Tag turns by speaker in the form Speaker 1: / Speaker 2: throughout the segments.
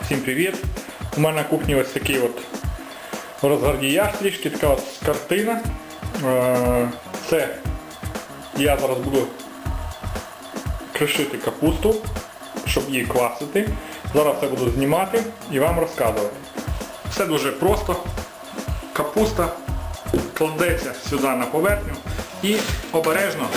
Speaker 1: Всім привіт! У мене на кухні ось такий от розгардіяж трішки, така от картина. Е, Це я зараз буду кришити капусту, щоб її квасити. Зараз це буду знімати і вам розказувати. Все дуже просто. Капуста кладеться сюди на поверхню і обережно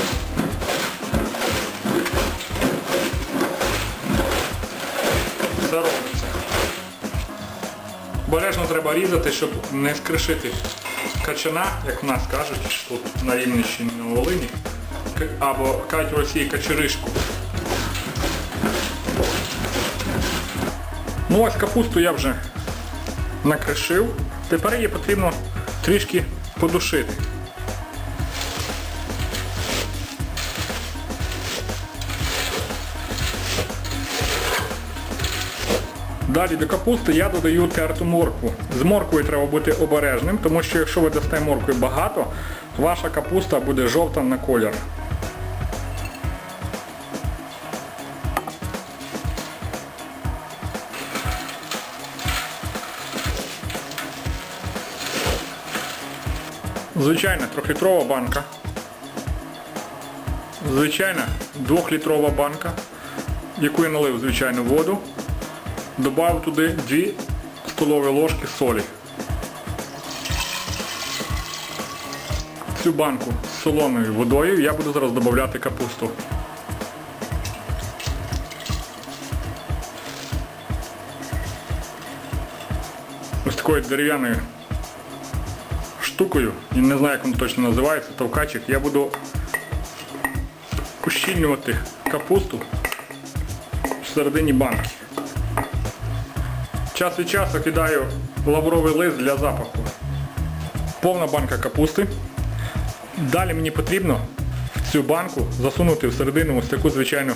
Speaker 1: Обережно треба різати, щоб не скришити качана, як в нас кажуть, тут на Рівненщині на Волині, або кажуть в Росії качеришку. Ну ось капусту я вже накришив. Тепер її потрібно трішки подушити. Далі до капусти я додаю терту моркву. З морквою треба бути обережним, тому що якщо ви дасте моркви багато, ваша капуста буде жовта на колір. Звичайна трьохлітрова банка. Звичайна двохлітрова банка, яку я налив звичайну воду. Добавив туди 2 столові ложки солі. Цю банку з солоною водою я буду зараз додавати капусту. Ось такою дерев'яною штукою, я не знаю як воно точно називається, товкачик, я буду ущільнювати капусту всередині банки. Час від часу кидаю лавровий лист для запаху. Повна банка капусти. Далі мені потрібно в цю банку засунути всередину ось таку звичайну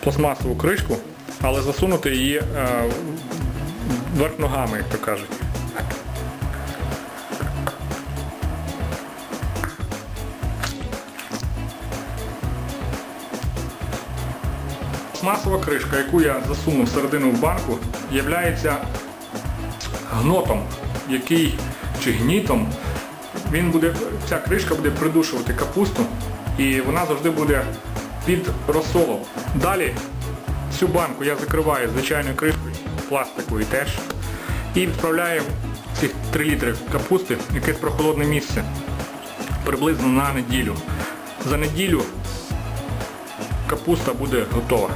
Speaker 1: пластмасову кришку, але засунути її е, вверх ногами, як то кажуть. Пластмасова кришка, яку я засунув всередину в банку, є гнотом, який чи гнітом, він буде, ця кришка буде придушувати капусту і вона завжди буде під розсолом. Далі цю банку я закриваю звичайною кришкою, пластиковою теж, і відправляю ці 3 літри капусти в якесь прохолодне місце приблизно на неділю. За неділю капуста буде готова.